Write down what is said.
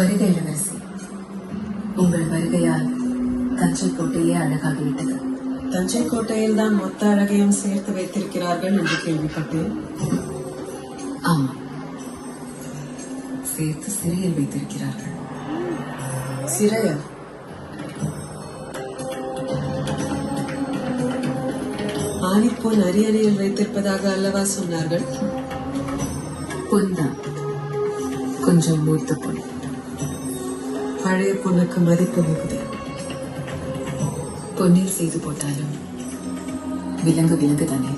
வருகை இளவரசி உங்கள் வருகையால் தஞ்சை கோட்டையே அழகாகிவிட்டது தஞ்சை கோட்டையில் தான் மொத்த அழகையும் சேர்த்து வைத்திருக்கிறார்கள் என்று கேள்விப்பட்டேன். ஆமாம். சேர்த்து சிறையில் வைத்திருக்கிறார்கள். சிறையா? ஆணிப்போன் அரியணையில் வைத்திருப்பதாக அல்லவா சொன்னார்கள்? பொன்தான் கொஞ்சம் மூத்த பொன். பழைய பொண்ணுக்கு மதிப்பு மிகுதி பொன்னில் செய்து போட்டாலும் விலங்கு விலங்கு தானே